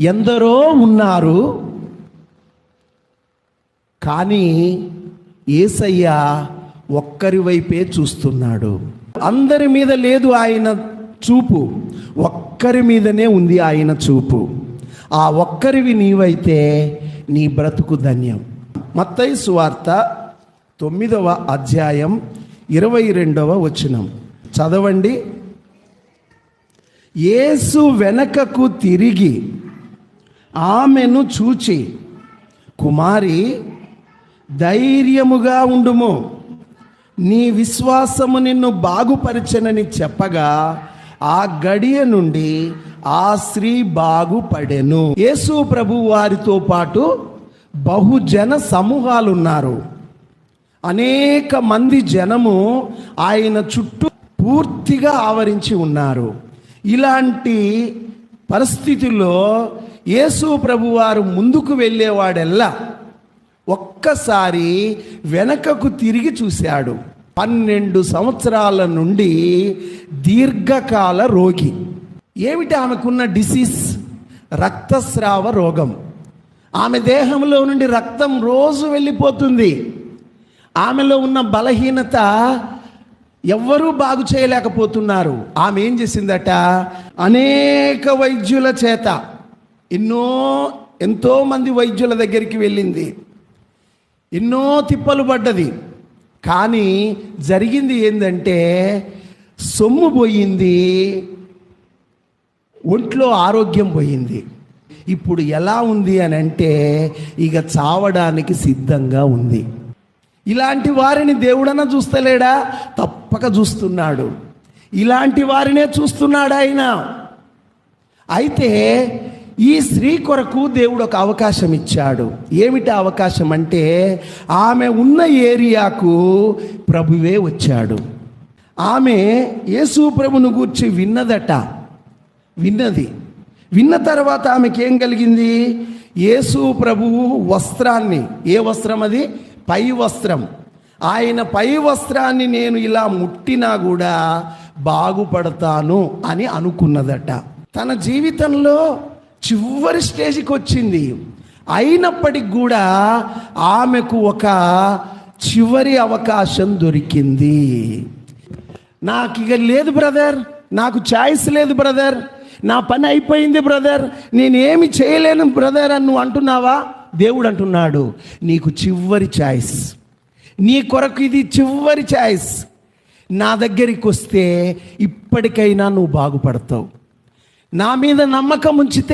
ఎందరో ఉన్నారు. కానీ ఏసయ్య ఒక్కరి వైపే చూస్తున్నాడు. అందరి మీద లేదు ఆయన చూపు. ఒక్కరి మీదనే ఉంది ఆయన చూపు. ఆ ఒక్కరివి నీవైతే నీ బ్రతుకు ధన్యం. మత్తయి సువార్త తొమ్మిదవ అధ్యాయం ఇరవై రెండవ వచనం. చదవండి. యేసు వెనకకు తిరిగి ఆమెను చూచి కుమారి ధైర్యముగా ఉండుము. నీ విశ్వాసము నిన్ను బాగుపరచనని చెప్పగా ఆ గడియ నుండి ఆ స్త్రీ బాగుపడెను. యేసు ప్రభు వారితో పాటు బహుజన సమూహాలు ఉన్నారు అనేక మంది జనము ఆయన చుట్టూ పూర్తిగా ఆవరించి ఉన్నారు. ఇలాంటి పరిస్థితుల్లో యేసు ప్రభువారు ముందుకు వెళ్ళేవాడెల్లా? ఒక్కసారి వెనకకు తిరిగి చూశాడు. పన్నెండు సంవత్సరాల నుండి దీర్ఘకాల రోగి. ఏమిటి ఆమెకున్న డిసీజ్? రక్తస్రావ రోగం. ఆమె దేహంలో నుండి రక్తం రోజు వెళ్ళిపోతుంది. ఆమెలో ఉన్న బలహీనత ఎవ్వరూ బాగు చేయలేకపోతున్నారు. ఆమె ఏం చేసిందట? అనేక వైద్యుల చేత ఎన్నో ఎంతోమంది వైద్యుల దగ్గరికి వెళ్ళింది. ఎన్నో తిప్పలు పడ్డది. కానీ జరిగింది ఏంటంటే సొమ్ము పోయింది. ఒంట్లో ఆరోగ్యం పోయింది. ఇప్పుడు ఎలా ఉంది అని అంటే ఇక చావడానికి సిద్ధంగా ఉంది. ఇలాంటి వారిని దేవుడన్నా చూస్తలేడా? తప్పక చూస్తున్నాడు. ఇలాంటి వారినే చూస్తున్నాడు ఆయన? అయితే ఈ స్త్రీ కొరకు దేవుడు ఒక అవకాశం ఇచ్చాడు. ఏమిటి అవకాశం అంటే ఆమె ఉన్న ఏరియాకు ప్రభువే వచ్చాడు. ఆమె యేసు ప్రభును గూర్చి విన్నదట విన్నది. విన్న తర్వాత ఆమెకి ఏం కలిగింది? యేసు ప్రభువు వస్త్రాన్ని. ఏ వస్త్రం అది? పై వస్త్రం. ఆయన పై వస్త్రాన్ని నేను ఇలా ముట్టినా కూడా బాగుపడతాను అని అనుకున్నదట. తన జీవితంలో చివరి స్టేజ్కి వచ్చింది. అయినప్పటికి కూడా ఆమెకు ఒక చివరి అవకాశం దొరికింది. నాకు ఇక లేదు బ్రదర్. నాకు ఛాయిస్ లేదు బ్రదర్. నా పని అయిపోయింది బ్రదర్. నేనేమి చేయలేను బ్రదర్ అని నువ్వు అంటున్నావా? దేవుడు అంటున్నాడు నీకు చివరి ఛాయిస్. నీ కొరకు ఇది చివరి ఛాయిస్. నా దగ్గరికి వస్తే ఇప్పటికైనా నువ్వు బాగుపడతావు. నా మీద నమ్మకం ఉంచితే